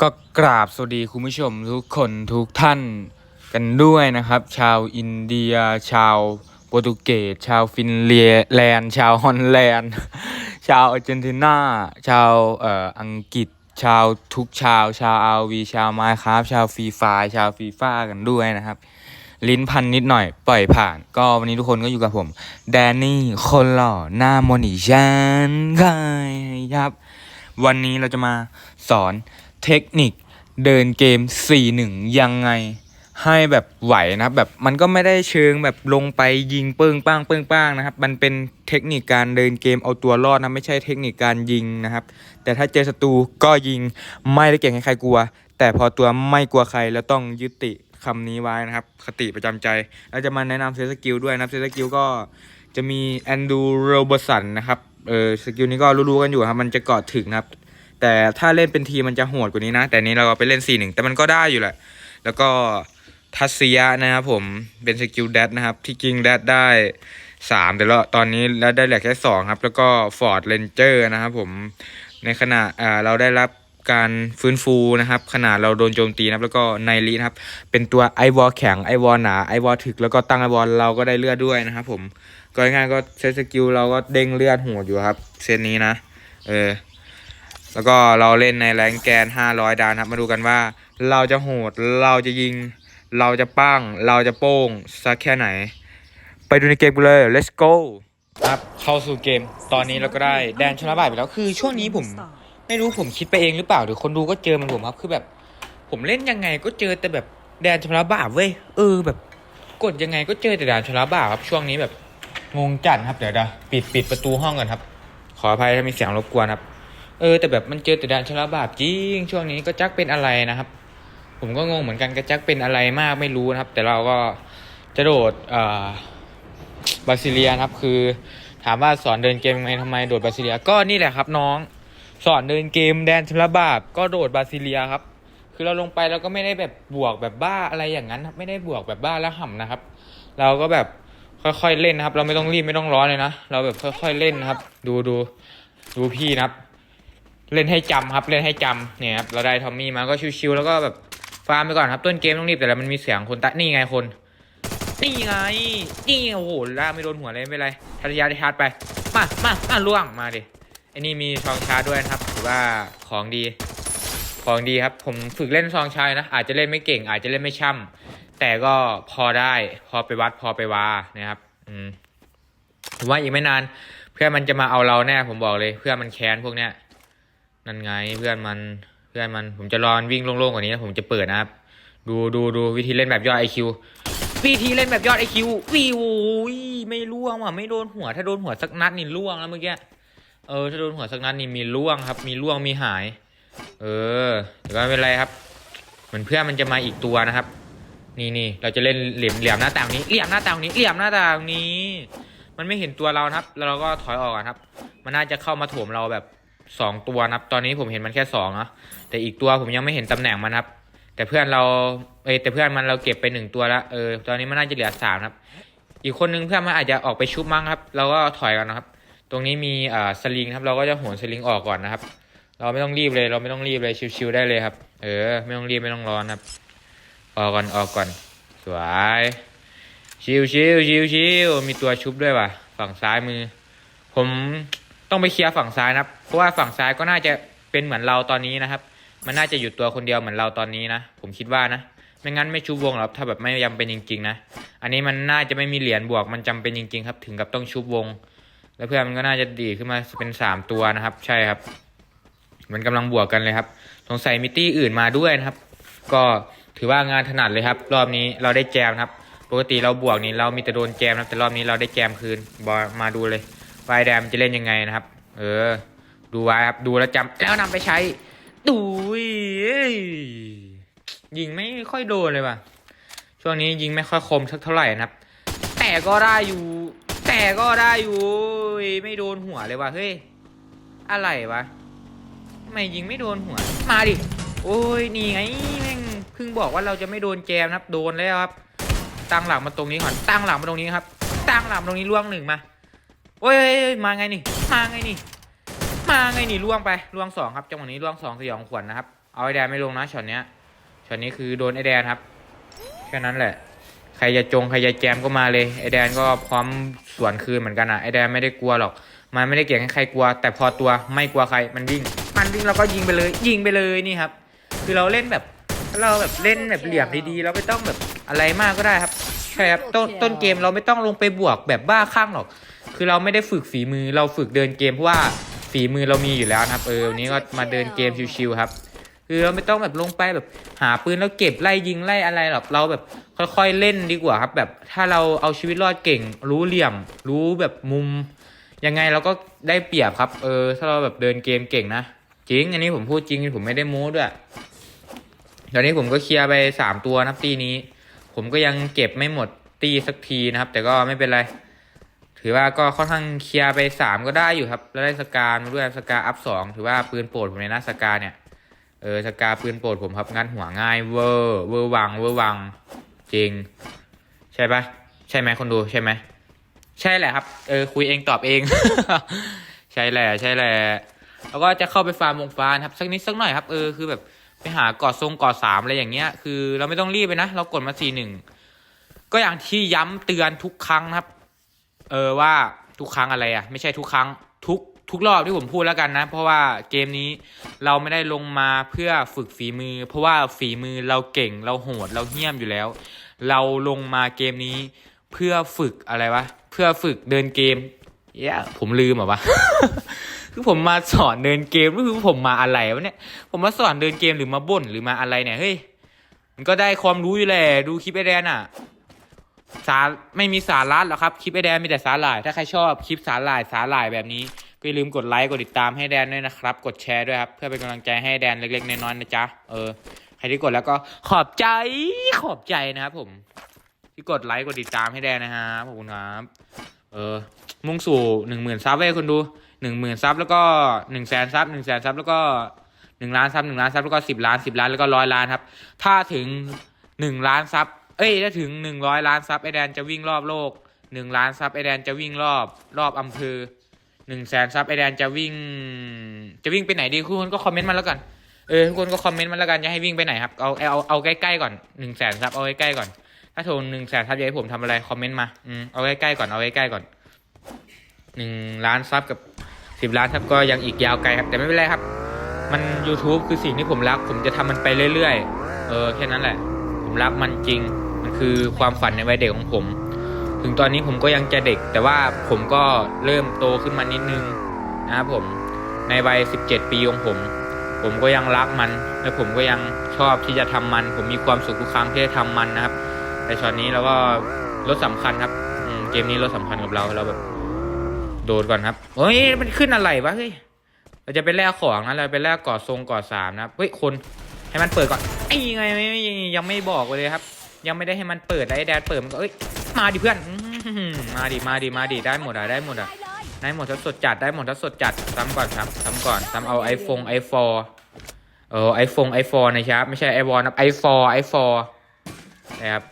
ก็กราบสวัสดีคุณผู้ชมทุกคนทุกท่านกันด้วยนะครับ ชาวอินเดีย ชาวโปรตุเกสชาวฟินแลนด์ ชาวฮอลแลนด์ ชาวอาร์เจนตินาชาวเอ่ออังกฤษ ชาวทุกชาว ชาวอาวีชาวไมค์ครับชาวฟรีไฟชาวฟีฟ่ากันด้วยนะครับ ลิ้นพันนิดหน่อยปล่อยผ่าน ก็วันนี้ทุกคนก็อยู่กับผม แดนนี่คนหล่อหน้ามนอีชันครับ วันนี้เราจะมาสอน เทคนิคเดินเกม 4-1 ยังไง ให้แบบไหวนะแบบมันก็ไม่ได้เชิงแบบลงไปยิงเปิงป้างเปิงป้างนะครับ มันเป็นเทคนิคการเดินเกมเอาตัวรอดนะไม่ใช่เทคนิคการยิงนะครับ แต่ถ้าเจอศัตรูก็ยิงไม่ได้เก่งให้ใครกลัว แต่พอตัวไม่กลัวใครแล้วต้องยึดติคำนี้ไว้นะครับ คติประจำใจ แล้วจะมาแนะนำเซตสกิลด้วยนะเซตสกิลก็จะมีแอนดูโรเบสันนะครับเออสกิลนี้ก็รู้ๆกันอยู่ครับ มันจะเกาะถึงนะครับ แต่ถ้าเล่นเป็นทีมมันจะโหดกว่านี้นะ แต่นี้เราไปเล่น 4 1 แต่มันก็ได้อยู่แหละ แล้วก็ทัศยะนะครับผมเป็นสกิลแดดนะครับ ที่จริงแดดได้3แต่ละตอนนี้แล้วได้เหลือแค่2ครับ แล้วก็ฟอร์ดเ a นเจอร์นะครับผมในขณะเราได้รับการฟื้นฟูนะครับ ขนาดเราโดนโจมตีนะครับแล้วก็ไนรีนะครับ เป็นตัวไอวอลแข็งไอวอลหนาไอวอลถึกแล้วก็ตั้งไอวอลเราก็ได้เลือดด้วยนะครับผมก็ง่ายๆก็ใช้สกิลเราก็เด้งเลือดโหดอยู่ครับ เซตนี้นะ เออ แล้วก็เราเล่นในแรงแกน 500 ดานครับ มาดูกันว่า เราจะโหด เราจะยิง เราจะปั้ง เราจะโป้งสักแค่ไหน ไปดูในเกมกันเลย let's go ครับ เข้าสู่เกม ตอนนี้เราก็ได้แดนชนะบ่ายไปแล้ว คือช่วงนี้ผม ไม่รู้ผมคิดไปเองหรือเปล่าหรือคนดูก็เจอมันผมครับ คือแบบ ผมเล่นยังไงก็เจอแต่แบบแดนชนะบ่าปเว้ย เออแบบ กดยังไงก็เจอแต่แดนชนะบ่าปครับ ช่วงนี้แบบงงจัดครับ เดี๋ยวเดี๋ยวปิดปิดประตูห้องกันครับ ขออภัยถ้ามีเสียงรบกวนครับ เออแต่แบบมันเจอแต่ดานชลบาปจริงช่วงนี้ก็จักเป็นอะไรนะครับ ผมก็งงเหมือนกันก็จักเป็นอะไรมากไม่รู้นะครับ แต่เราก็จะโดดเอ่าบาซิเลียนะครับ คือถามว่าสอนเดินเกมยังไงทำไมโดดบาซิเลีย ก็นี่แหละครับน้อง สอนเดินเกมแดนชลบาปก็โดดบาซิเลียครับ คือเราลงไปเราก็ไม่ได้แบบบวกแบบบ้าอะไรอย่างนั้นครับไม่ได้บวกแบบบ้าแล้วห่ำนะครับ เราก็แบบค่อยๆเล่นนะครับ เราไม่ต้องรีบไม่ต้องร้อนเลยนะเราแบบค่อยๆเล่นนะครับ ดูดูดูพี่นะครับ เล่นให้จำครับเล่นให้จำเนี่ยครับเราได้ทอมมี่มาก็ชิวๆแล้วก็แบบฟาร์มไปก่อนครับต้นเกมต้องรีบแต่ละมันมีเสียงคนตะนี่ไงคนนี่ไงนี่โอ้โหล่าไม่โดนหัวเลยไม่เป็นไรทัศยาได้ชาร์จไป มามามาล่วงมาดิไอ้นี่มีซองชาร์จด้วยนะครับถือว่าของดีของดีครับ ผมฝึกเล่นซองชายนะ อาจจะเล่นไม่เก่ง อาจจะเล่นไม่ช่ำแต่ก็พอได้ พอไปวัดพอไปวานะครับ อืมผมว่าอีกไม่นาน เพื่อนมันจะมาเอาเราแน่ผมบอกเลย เพื่อนมันแค้นพวกเนี้ย นั่นไงเพื่อนมันเพื่อนมันผมจะรอนวิ่งโล่งๆกว่านี้นะผมจะเปิดนะครับ ดูดูดูวิธีเล่นแบบยอดไอคิววิธีเล่นแบบยอดไอคิววิวไม่ล่วงว่ะไม่โดนหัว ถ้าโดนหัวสักนัดนี่ล่วงแล้วเมื่อกี้เออถ้าโดนหัวสักนัดนี่มีล่วงครับ มีล่วงมีหาย เออแต่ก็ไม่เป็นไรครับเหมือนเพื่อนมันจะมาอีกตัวนะครับ นี่นี่เราจะเล่นเหลี่ยมเหลี่ยมหน้าต่างนี้เหลี่ยมหน้าต่างนี้เหลี่ยมหน้าต่างนี้ มันไม่เห็นตัวเรานะครับ แล้วเราก็ถอยออกครับ มันน่าจะเข้ามาโถมเราแบบ สองตัวนะครับ ตอนนี้ผมเห็นมันแค่สองเนาะแต่อีกตัวผมยังไม่เห็นตำแหน่งมันครับ แต่เพื่อนเราเอแต่เพื่อนมันเราเก็บไปหนึ่งตัวแล้วเออตอนนี้มันน่าจะเหลือสามครับ อีกคนนึงเพื่อนมันอาจจะออกไปชุบมั้งครับ เราก็ถอยกันนะครับ ตรงนี้มีอ่าสลิงครับ เราก็จะโหนสลิงออกก่อนนะครับ เราไม่ต้องรีบเลย เราไม่ต้องรีบเลยชิวๆได้เลยครับ เออ ไม่ต้องรีบไม่ต้องร้อนครับ ออกก่อนออกก่อน สวยชิวชิวชิวชิวมีตัวชุบด้วยว่ะ ฝั่งซ้ายมือ ผม ต้องไปเคลียร์ฝั่งซ้ายนะครับ เพราะว่าฝั่งซ้ายก็น่าจะเป็นเหมือนเราตอนนี้นะครับ มันน่าจะอยู่ตัวคนเดียวเหมือนเราตอนนี้นะ ผมคิดว่านะ ไม่งั้นไม่ชุบวงหรอกถ้าแบบไม่จำเป็นจริงๆนะ อันนี้มันน่าจะไม่มีเหรียญบวกมันจำเป็นจริง ๆ ครับ ถึงกับต้องชุบวง แล้วเพื่อนมันก็น่าจะดีขึ้นมาเป็นสามตัวนะครับ ใช่ครับ มันกำลังบวกกันเลยครับ สงสัยมิตี้อื่นมาด้วยนะครับ ก็ถือว่างานถนัดเลยครับ รอบนี้เราได้แจมครับ ปกติเราบวกนี้เรามีแต่โดนแจมครับแต่รอบนี้เราได้แจมคืนบอมาดูเลย ไวแดมจะเล่นยังไงนะครับ เออ ดูไว้ครับ ดูแล้วจำแล้วนำไปใช้ดูยิงไม่ค่อยโดนเลยว่ะ ช่วงนี้ยิงไม่ค่อยคมสักเท่าไหร่นะครับ แต่ก็ได้อยู่ แต่ก็ได้อยู่ ไม่โดนหัวเลยว่ะ เฮ้ย อะไรวะทำไมยิงไม่โดนหัว มาดิ โอ้ย นี่ไงแม่งเพิ่งบอกว่าเราจะไม่โดนแจมนะครับ โดนแล้วครับ ตั้งหลังมาตรงนี้ก่อน ตั้งหลังมาตรงนี้ครับ ตั้งหลังมาตรงนี้ล่วงหนึ่งมา โอ้ยมาไงนี่ มาไงนี่ มาไงนี่ล่วงไปล่วงสองครับจังหวะนี้ล่วงสองสยองขวัญนะครับ เอาไอแดนไม่ลงนะช็อตเนี้ยช็อตนี้คือโดนไอแดนครับ แค่นั้นแหละ ใครจะจงใครจะแจมก็มาเลยไอแดนก็พร้อมสวนคืนเหมือนกันอะไอแดนไม่ได้กลัวหรอก มันไม่ได้เก่งให้ใครกลัว แต่พอตัวไม่กลัวใครมันวิ่ง มันวิ่งเราก็ยิงไปเลย ยิงไปเลยนี่ครับ คือเราเล่นแบบเราแบบเล่นแบบเหลี่ยมดีๆเราไม่ต้องแบบอะไรมากก็ได้ครับใช่ครับต้นต้นเกมเราไม่ต้องลงไปบวกแบบบ้าคลั่งหรอก คือเราไม่ได้ฝึกฝีมือเราฝึกเดินเกมเพราะว่าฝีมือเรามีอยู่แล้วนะครับ เออวันนี้ก็มาเดินเกมชิวๆครับ คือเราไม่ต้องแบบลงไปแบบหาปืนแล้วเก็บไล่ยิงไล่อะไรหรอกเราแบบค่อยๆเล่นดีกว่าครับ แบบถ้าเราเอาชีวิตรอดเก่ง รู้เหลี่ยม รู้แบบมุม ยังไงเราก็ได้เปรียบครับ เออ ถ้าเราแบบเดินเกมเก่งนะจริง อันนี้ผมพูดจริงผมไม่ได้โม้ด้วยตอนนี้ผมก็เคลียร์ไปสามตัวนะครับตีนี้ ผมก็ยังเก็บไม่หมดตีสักทีนะครับ แต่ก็ไม่เป็นไร ถือว่าก็ค่อนข้างเคลียร์ไปสามก็ได้อยู่ครับ แล้วได้สกาด้วยสกาอัพสองถือว่าปืนโปรดผมเลยนะสกาเนี่ยเออสกาปืนโปรดผมครับงัดหัวง่ายเวอร์เวอร์วังเวอร์วังจริง ใช่ปะใช่ไหมคนดูใช่ไหมใช่แหละครับเออคุยเองตอบเอง ใช่แหละใช่แหละแล้วก็จะเข้าไปฟาร์มวงฟ้านครับสักนิดสักหน่อยครับเออคือแบบไปหากอดทรงกอดสามอะไรอย่างเงี้ยคือ เราไม่ต้องรีบไปนะเรากดมาสี่หนึ่งก็อย่างที่ย้ำเตือนทุกครั้งนะครับ เออว่าทุกครั้งอะไรอะไม่ใช่ทุกครั้งทุกทุกรอบที่ผมพูดแล้วกันนะ เพราะว่าเกมนี้เราไม่ได้ลงมาเพื่อฝึกฝีมือ เพราะว่าฝีมือเราเก่งเราโหดเราเหี้ยมอยู่แล้ว เราลงมาเกมนี้เพื่อฝึกอะไรวะเพื่อฝึกเดินเกมเย้ผมลืมหรอวะคือผมมาสอนเดินเกมหรือผมมาอะไรวะเนี่ยผมมาสอนเดินเกมหรือมาบ่นหรือมาอะไรเนี่ยเฮ้ยมันก็ได้ความรู้อยู่แหละดูคลิปไอแดนอะ สาไม่มีสาระหรอกครับคลิปไอแดนมีแต่สาหร่าย ถ้าใครชอบคลิปสาหร่ายสาหร่ายแบบนี้ ก็อย่าลืมกดไลค์กดติดตามให้แดนด้วยนะครับ กดแชร์ด้วยครับ เพื่อเป็นกำลังใจให้แดนเล็กๆน้อยๆนะจ๊ะเออใครที่กดแล้วก็ขอบใจขอบใจนะครับผม ที่กดไลค์กดติดตามให้แดนนะฮะขอบคุณครับเออมุ่งสู่หนึ่งหมื่นซับเว้ยคนดูหนึ่งหมื่นซับแล้วก็หนึ่งแสนซับหนึ่งแสนซับแล้วก็หนึ่งล้านซับหนึ่งล้านซับแล้วก็สิบล้านสิบล้านแล้วก็ร้อยล้านครับ ถ้าถึงหนึ่งล้านซับ เอ้ยถ้าถึงหนึ่งร้อยล้านซับไอแดนจะวิ่งรอบโลกหนึ่งล้านซับไอแดนจะวิ่งรอบรอบอำเภอหนึ่งแสนซับไอแดนจะวิ่ง จะวิ่งไปไหนดีทุกคนก็คอมเมนต์มาแล้วกันเออทุกคนก็คอมเมนต์มาแล้วกันจะให้วิ่งไปไหนครับเอาเอาเอาใกล้ๆก่อนหนึ่งแสนซับเอาใกล้ๆก่อน ถ้าโทรหนึ่งแสนซับจะให้ผมทำอะไรคอมเมนต์มาอืมเอาใกล้ๆก่อนเอาใกล้ๆก่อนหนึ่งล้านซับกับสิบล้านซับก็ยังอีกยาวไกลครับ แต่ไม่เป็นไรครับ มัน YouTube คือสิ่งที่ผมรัก ผมจะทำมันไปเรื่อยๆ เออแค่นั้นแหละ ผมรักมันจริง มันคือความฝันในวัยเด็กของผม ถึงตอนนี้ผมก็ยังจะเด็ก แต่ว่าผมก็เริ่มโตขึ้นมานิดนึงนะครับผม ในวัย 17 ปีของผม ผมก็ยังรักมัน และผมก็ยังชอบที่จะทำมัน ผมมีความสุขทุกครั้งที่ได้ทำมันนะครับ แต่ช็อตนี้เราก็รถสำคัญครับเกมนี้รถสำคัญกับเราเราแบบ โดดก่อนครับเฮ้ยมันขึ้นอะไรวะเฮ้ยเราจะไปแลกของนะเราไปแลกก่อทรงก่อสามนะเฮ้ยคนให้มันเปิดก่อน ไอ้ไงไม่ยังไม่บอกเลยครับ ยังไม่ได้ให้มันเปิดไอ้แดดเปิดมันก็เอ้ยมาดิเพื่อนมาดิมาดิมาดิได้หมดอะได้หมดอะได้หมดถ้าสดจัดได้หมดถ้าสดจัดซ้ำก่อนครับซ้ำก่อนซ้ำเอาไอโฟนไอโฟเออไอโฟนไอโฟนะครับ ไม่ใช่ไอวอนะไอโฟไอโฟนะครับ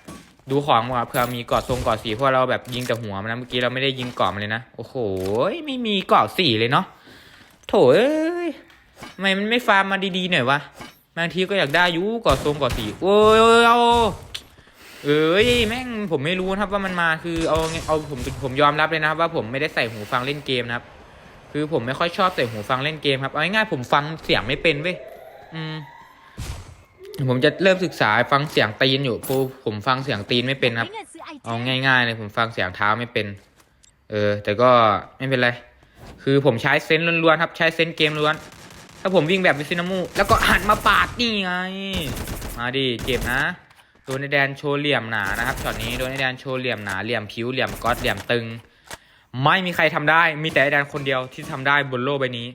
ดูของว่าเผื่อมีกอดทรงกอดสีเพราะเราแบบยิงแต่หัวมันนะเมื่อกี้เราไม่ได้ยิงกอดมันเลยนะโอ้โหไม่มีกอดสีเลยเนาะโถเอ้ยทำไมมันไม่ฟาร์มมาดีๆหน่อยวะ บางทีก็อยากได้ยูกอดทรงกอสีโอ้ยโอ้ยเอาเอ้ยแม่งผมไม่รู้นะครับว่ามันมาคือเอาเอาผมผมยอมรับเลยนะครับ ว่าผมไม่ได้ใส่หูฟังเล่นเกมนะครับ คือผมไม่ค่อยชอบใส่หูฟังเล่นเกมครับเอาง่ายๆผมฟังเสียงไม่เป็นเว้ยอืมผมจะเริ่มศึกษาฟังเสียงตีนอยู่เพราะผมฟังเสียงตีนไม่เป็นครับ เอาง่าย ๆ เลยผมฟังเสียงเท้าไม่เป็น เออ แต่ก็ไม่เป็นไร คือผมใช้เซนส์ล้วนๆครับ ใช้เซนส์เกมล้วน ถ้าผมวิ่งแบบวิซินามูแล้วก็หันมาปาดนี่ไง มาดิเจ็บนะ โดนในแดนโชว์เหลี่ยมหนานะครับช็อตนี้โดนในแดนโชว์เหลี่ยมหนาเหลี่ยมผิวเหลี่ยมก๊อตเหลี่ยมตึง ไม่มีใครทำได้ มีแต่ไอแดนคนเดียวที่ทำได้บนโลกใบนี้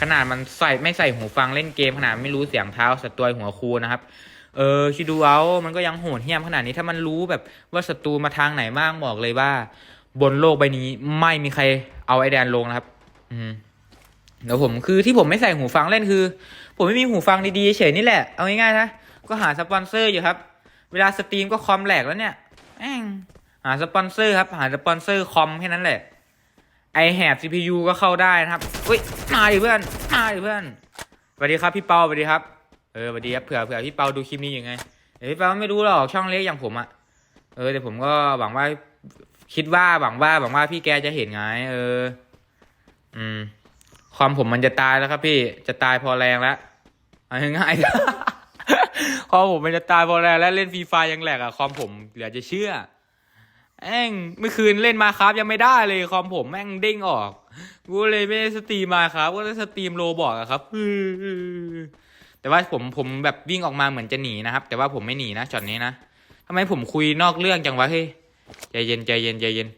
ขนาดมันใส่ไม่ใส่หูฟังเล่นเกมขนาดไม่รู้เสียงเท้าศัตรูหัวคูนะครับเออคิดดูเอา มันก็ยังโหดเหี้ยมขนาดนี้ถ้ามันรู้แบบว่าศัตรูมาทางไหนบ้างบอกเลยว่า บนโลกใบนี้ไม่มีใครเอาไอแดนลงนะครับ อืม แล้วผมคือที่ผมไม่ใส่หูฟังเล่นคือ ผมไม่มีหูฟังดีๆเฉยนี่แหละ เอาง่ายๆนะ ก็หาสปอนเซอร์อยู่ครับ เวลาสตรีมก็คอมแหลกแล้วเนี่ยแม่งหาสปอนเซอร์ครับ หาสปอนเซอร์คอมแค่นั้นแหละไอแหบ CPU ก็เข้าได้นะครับอุ้ยมาดิเพื่อนมาดิเพื่อนสวัสดีครับพี่เปาสวัสดีครับเเออสวัสดีครับเผื่อเผื่อพี่เปาดูคลิปนี้ยังไงเดี๋ยวพี่เปาไม่รู้หรอกช่องเล็กอย่างผมอะเออแต่ผมก็หวังว่าคิดว่าหวังว่าหวังว่าพี่แกจะเห็นไง เออ อืม ความผมมันจะตายแล้วครับพี่จะตายพอแรงแล้วเอาง่ายๆความผมมันจะตายพอแรงแล้วเล่นฟรีไฟยังแหลกอะความผมเหลือจะเชื่อแม่งเมื่อคืนเล่นมาครับยังไม่ได้เลยคอมผมแม่งเด้งออกกูเลยไม่สตรีมมาครับก็สตรีมโลบอกอะครับแต่ว่าผมผมแบบวิ่งออกมาเหมือนจะหนีนะครับ แต่ว่าผมไม่หนีนะช็อตนี้นะทำไมผมคุยนอกเรื่องจังวะเฮ้ยใจเย็นใจเย็นใจเย็น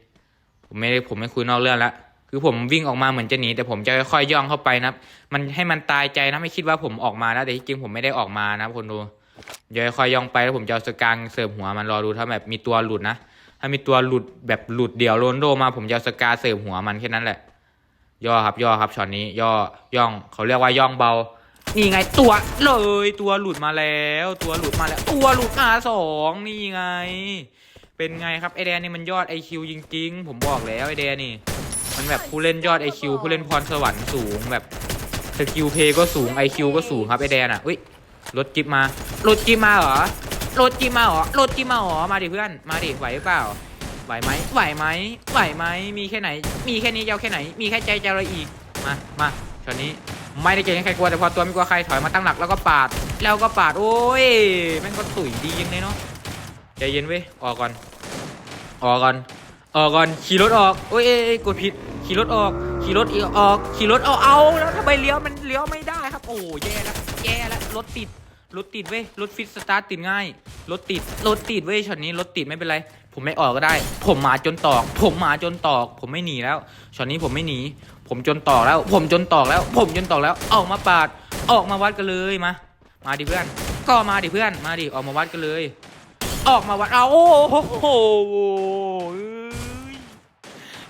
ผมไม่ได้ผมไม่คุยนอกเรื่องละ คือผมวิ่งออกมาเหมือนจะหนีแต่ผมจะค่อยย่องเข้าไปนะมันให้มันตายใจนะไม่คิดว่าผมออกมานะแต่ที่จริงผมไม่ได้ออกมานะคนดูเดี๋ยวค่อยย่องไปแล้วผมจะเอาสกางเสิร์ฟหัวมันรอดูถ้าแบบมีตัวหลุดนะถ้ามีตัวหลุดแบบหลุดเดี่ยวโรนโดมาผมจะเอาสกาเสิร์ฟหัวมันแค่นั้นแหละ ย่อครับย่อครับช็อตนี้ ย่อย่องเขาเรียกว่าย่องเบานี่ไงตัวเลยตัวหลุดมาแล้ว ตัวหลุดมาแล้ว ตัวหลุดมาสองนี่ไง เป็นไงครับไอแดนนี่มันยอดไอคิวจริงๆ ผมบอกแล้วไอแดนนี่ มันแบบผู้เล่นยอดไอคิวผู้เล่นพรสวรรค์สูงแบบสกิลเพย์ก็สูงไอคิวก็สูงครับไอแดนอะอุ้ยรถจิ๊บมารถจิ๊บมาเหรอรถจิ๊บมาเหรอรถจิ๊บมาเหรอมาดิเพื่อนมาดิไหวหรือเปล่าไหวไหมไหวไหมไหวไหมมีแค่ไหน มีแค่นี้จะเอาแค่ไหน มีแค่ใจจะอะไรอีกมามาช็อตนี้ไม่ได้เก่งให้ใครกลัวแต่พอตัวไม่กลัวใครถอยมาตั้งหลักแล้วก็ปาด แล้วก็ปาดโอ้ยแม่งก็ตุ๋ยดียังเลยเนาะใจเย็นเว้ยออกก่อนออกก่อน ออกก่อนขี่รถออกโอ้ยเอ้ยกดผิดขี่รถออก ขี่รถอีกออกขี่รถเอาเอาแล้วทำไมเลี้ยวมันเลี้ยวไม่ได้ครับ โอ้แย่แล้วแย่แล้วรถติดรถติดเว้ยรถฟิตสตาร์ทติดง่ายรถติดรถติดเว้ยช็อตนี้รถติดไม่เป็นไร ผมไม่ออกก็ได้ ผมมาจนตอก ผมมาจนตอก ผมไม่หนีแล้วช็อตนี้ผมไม่หนี ผมจนตอกแล้ว ผมจนตอกแล้ว ผมจนตอกแล้วออกมาปาดออกมาวัดกันเลยมา มาดิเพื่อน ก็มาดิเพื่อนมาดิออกมาวัดกันเลย ออกมาวัดเอาโอ้โห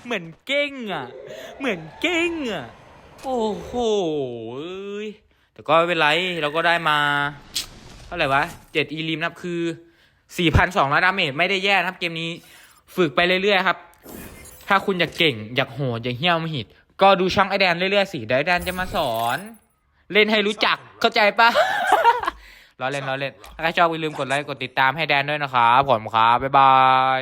เหมือนเก้งอะ เหมือนเก้งอะ โอ้โหเอ้ยแต่ก็ไม่เป็นไรเราก็ได้มา เท่าไหร่วะเจ็ดอีลิมนะครับคือสี่พันสองร้อยดาเมจไม่ได้แย่นะครับ เกมนี้ฝึกไปเรื่อยๆครับ ถ้าคุณอยากเก่ง อยากโหดอยากเหี้ยวมหิด ก็ดูช่องไอแดนเรื่อยๆสิเดี๋ยวไอแดนจะมาสอน เล่นให้รู้จักเข้าใจปะล้อเล่นล้อเล่นถ้าใครชอบอย่าลืมกดไลค์กดติดตามให้แดนด้วยนะครับผมครับบ๊ายบาย